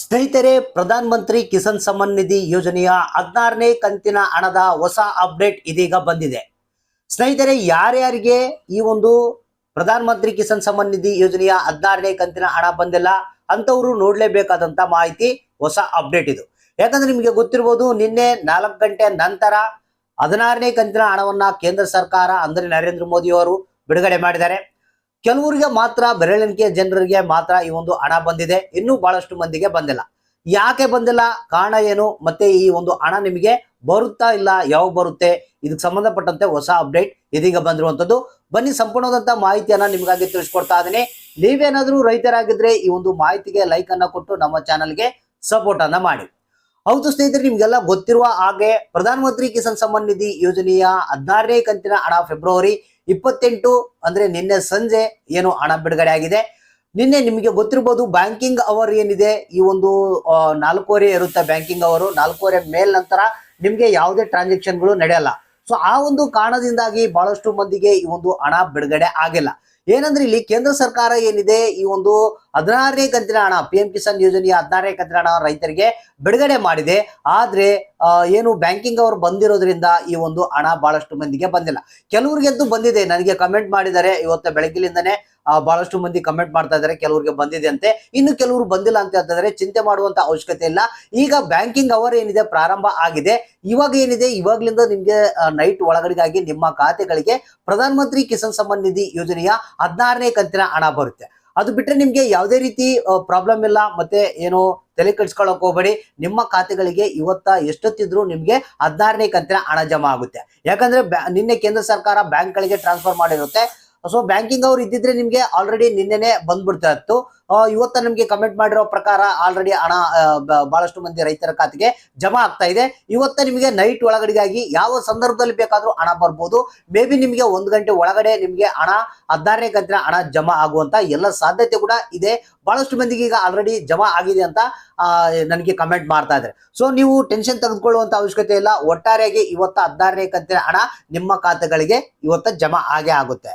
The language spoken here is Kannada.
ಸ್ನೇಹಿತರೆ, ಪ್ರಧಾನ ಮಂತ್ರಿ ಕಿಸಾನ್ ಸಮ್ಮಾನ್ ನಿಧಿ ಯೋಜನೆಯ ಹದಿನಾರನೇ ಕಂತಿನ ಹಣದ ಹೊಸ ಅಪ್ಡೇಟ್ ಇದೀಗ ಬಂದಿದೆ. ಸ್ನೇಹಿತರೆ, ಯಾರ್ಯಾರಿಗೆ ಈ ಒಂದು ಪ್ರಧಾನ ಮಂತ್ರಿ ಕಿಸಾನ್ ಸಮ್ಮಾನ್ ನಿಧಿ ಯೋಜನೆಯ ಹದಿನಾರನೇ ಕಂತಿನ ಹಣ ಬಂದಿಲ್ಲ ಅಂತವರು ನೋಡ್ಲೇಬೇಕಾದಂತ ಮಾಹಿತಿ, ಹೊಸ ಅಪ್ಡೇಟ್ ಇದು. ಯಾಕಂದ್ರೆ ನಿಮಗೆ ಗೊತ್ತಿರ್ಬೋದು, ನಿನ್ನೆ ನಾಲ್ಕು ಗಂಟೆ ನಂತರ ಹದಿನಾರನೇ ಕಂತಿನ ಹಣವನ್ನ ಕೇಂದ್ರ ಸರ್ಕಾರ, ಅಂದ್ರೆ ನರೇಂದ್ರ ಮೋದಿ ಅವರು ಬಿಡುಗಡೆ ಮಾಡಿದ್ದಾರೆ. ಕೆಲವರಿಗೆ ಮಾತ್ರ, ಬೆರಳೆಣಿಕೆ ಜನರಿಗೆ ಮಾತ್ರ ಈ ಒಂದು ಹಣ ಬಂದಿದೆ. ಇನ್ನೂ ಬಹಳಷ್ಟು ಮಂದಿಗೆ ಬಂದಿಲ್ಲ. ಯಾಕೆ ಬಂದಿಲ್ಲ? ಕಾರಣ ಏನು? ಮತ್ತೆ ಈ ಒಂದು ಹಣ ನಿಮಗೆ ಬರುತ್ತಾ ಇಲ್ಲ? ಯಾವಾಗ ಬರುತ್ತೆ? ಇದಕ್ಕೆ ಸಂಬಂಧಪಟ್ಟಂತೆ ಹೊಸ ಅಪ್ಡೇಟ್ ಇದೀಗ ಬಂದಿರುವಂತದ್ದು ಬನ್ನಿ ಸಂಪೂರ್ಣವಾದಂತ ಮಾಹಿತಿಯನ್ನ ನಿಮಗಾಗಿ ತಿಳಿಸ್ಕೊಡ್ತಾ ಇದ್ದೀನಿ. ನೀವೇನಾದ್ರೂ ರೈತರಾಗಿದ್ರೆ ಈ ಒಂದು ಮಾಹಿತಿಗೆ ಲೈಕ್ ಅನ್ನ ಕೊಟ್ಟು ನಮ್ಮ ಚಾನಲ್ಗೆ ಸಪೋರ್ಟ್ ಅನ್ನ ಮಾಡಿ. ಹೌದು ಸ್ನೇಹಿತರೆ, ನಿಮ್ಗೆಲ್ಲ ಗೊತ್ತಿರುವ ಹಾಗೆ ಪ್ರಧಾನ ಮಂತ್ರಿ ಕಿಸಾನ್ ಸಮ್ಮಾನ್ ನಿಧಿ ಯೋಜನೆಯ ಹದಿನಾರನೇ ಕಂತಿನ ಹಣ ಫೆಬ್ರವರಿ ಇಪ್ಪತ್ತೆಂಟು, ಅಂದ್ರೆ ನಿನ್ನೆ ಸಂಜೆ ಏನು ಹಣ ಬಿಡುಗಡೆ ಆಗಿದೆ. ನಿನ್ನೆ ನಿಮಗೆ ಗೊತ್ತಿರ್ಬೋದು ಬ್ಯಾಂಕಿಂಗ್ ಅವರ್ ಏನಿದೆ, ಈ ಒಂದು ನಾಲ್ಕೂವರೆ ಇರುತ್ತೆ ಬ್ಯಾಂಕಿಂಗ್ ಅವರು, ನಾಲ್ಕೂವರೆ ಮೇಲ್ ನಂತರ ನಿಮ್ಗೆ ಯಾವುದೇ ಟ್ರಾನ್ಸಾಕ್ಷನ್ಗಳು ನಡೆಯಲ್ಲ. ಸೊ ಆ ಒಂದು ಕಾರಣದಿಂದಾಗಿ ಬಹಳಷ್ಟು ಮಂದಿಗೆ ಈ ಒಂದು ಹಣ ಬಿಡುಗಡೆ ಆಗಿಲ್ಲ. ಏನಂದ್ರೆ ಇಲ್ಲಿ ಕೇಂದ್ರ ಸರ್ಕಾರ ಏನಿದೆ, ಈ ಒಂದು ಹದಿನಾರನೇ ಕಂತಿನ ಹಣ ಪಿ ಎಂ ಕಿಸಾನ್ ಯೋಜನೆಯ ಹದಿನಾರನೇ ಕಂತಿನ ಹಣ ರೈತರಿಗೆ ಬಿಡುಗಡೆ ಮಾಡಿದೆ. ಆದ್ರೆ ಏನು ಬ್ಯಾಂಕಿಂಗ್ ಅವರು ಬಂದಿರೋದ್ರಿಂದ ಈ ಒಂದು ಹಣ ಬಹಳಷ್ಟು ಮಂದಿಗೆ ಬಂದಿಲ್ಲ. ಕೆಲವ್ರಿಗಂತೂ ಬಂದಿದೆ. ನನಗೆ ಕಮೆಂಟ್ ಮಾಡಿದ್ದಾರೆ, ಇವತ್ತು ಬೆಳಗ್ಗಿಲಿಂದನೇ ಬಹಳಷ್ಟು ಮಂದಿ ಕಮೆಂಟ್ ಮಾಡ್ತಾ ಇದ್ದಾರೆ, ಕೆಲವರಿಗೆ ಬಂದಿದೆ ಅಂತೆ. ಇನ್ನು ಕೆಲವರು ಬಂದಿಲ್ಲ ಅಂತ ಹೇಳ್ತಿದ್ದಾರೆ ಚಿಂತೆ ಮಾಡುವಂತ ಅವಶ್ಯಕತೆ ಇಲ್ಲ. ಈಗ ಬ್ಯಾಂಕಿಂಗ್ ಅವರ್ ಏನಿದೆ, ಪ್ರಾರಂಭ ಆಗಿದೆ. ಇವಾಗ ಏನಿದೆ? ಇವಾಗ್ಲಿಂದ ನಿಮ್ಗೆ ನೈಟ್ ಒಳಗಡೆಗಾಗಿ ನಿಮ್ಮ ಖಾತೆಗಳಿಗೆ ಪ್ರಧಾನ ಮಂತ್ರಿ ಕಿಸಾನ್ ಸಮ್ಮಾನ್ ನಿಧಿ ಯೋಜನೆಯ ಹದಿನಾರನೇ ಕಂತಿನ ಹಣ ಬರುತ್ತೆ. ಅದು ಬಿಟ್ರೆ ನಿಮ್ಗೆ ಯಾವುದೇ ರೀತಿ ಪ್ರಾಬ್ಲಮ್ ಇಲ್ಲ. ಮತ್ತೆ ಏನು ತಲೆ ಕೆಡ್ಸ್ಕೊಳಕ್ ಹೋಗ್ಬೇಡಿ. ನಿಮ್ಮ ಖಾತೆಗಳಿಗೆ ಇವತ್ತ ಎಷ್ಟೊತ್ತಿದ್ರು ನಿಮ್ಗೆ ಹದಿನಾರನೇ ಕಂತಿನ ಹಣ ಜಮಾ ಆಗುತ್ತೆ. ಯಾಕಂದ್ರೆ ನಿನ್ನೆ ಕೇಂದ್ರ ಸರ್ಕಾರ ಬ್ಯಾಂಕ್ಗಳಿಗೆ ಟ್ರಾನ್ಸ್ಫರ್ ಮಾಡಿರುತ್ತೆ. ಸೊ ಬ್ಯಾಂಕಿಂಗ್ ಅವ್ರು ಇದ್ದಿದ್ರೆ ನಿಮ್ಗೆ ಆಲ್ರೆಡಿ ನಿನ್ನೆನೆ ಬಂದ್ಬಿಡ್ತಾ ಇತ್ತು. ಇವತ್ತ ನಿಮ್ಗೆ ಕಮೆಂಟ್ ಮಾಡಿರೋ ಪ್ರಕಾರ ಆಲ್ರೆಡಿ ಹಣ ಬಹಳಷ್ಟು ಮಂದಿ ರೈತರ ಖಾತೆಗೆ ಜಮಾ ಆಗ್ತಾ ಇದೆ. ಇವತ್ತ ನಿಮಗೆ ನೈಟ್ ಒಳಗಡೆಗಾಗಿ ಯಾವ ಸಂದರ್ಭದಲ್ಲಿ ಬೇಕಾದ್ರೂ ಹಣ ಬರ್ಬೋದು. ಮೇ ಬಿ ನಿಮಗೆ ಒಂದು ಗಂಟೆ ಒಳಗಡೆ ನಿಮಗೆ ಹಣ ಹದಿನಾರನೇ ಕಂತಿನ ಹಣ ಜಮಾ ಆಗುವಂತ ಎಲ್ಲ ಸಾಧ್ಯತೆ ಕೂಡ ಇದೆ. ಬಹಳಷ್ಟು ಮಂದಿಗೆ ಈಗ ಆಲ್ರೆಡಿ ಜಮಾ ಆಗಿದೆ ಅಂತ ನನಗೆ ಕಮೆಂಟ್ ಮಾಡ್ತಾ ಇದ್ದಾರೆ. ಸೊ ನೀವು ಟೆನ್ಷನ್ ತೆಗೆದುಕೊಳ್ಳುವಂತ ಅವಶ್ಯಕತೆ ಇಲ್ಲ. ಒಟ್ಟಾರೆಯಾಗಿ ಇವತ್ತ ಹದಿನಾರನೇ ಕಂತಿನ ಹಣ ನಿಮ್ಮ ಖಾತೆಗಳಿಗೆ ಇವತ್ತ ಜಮಾ ಆಗೇ ಆಗುತ್ತೆ.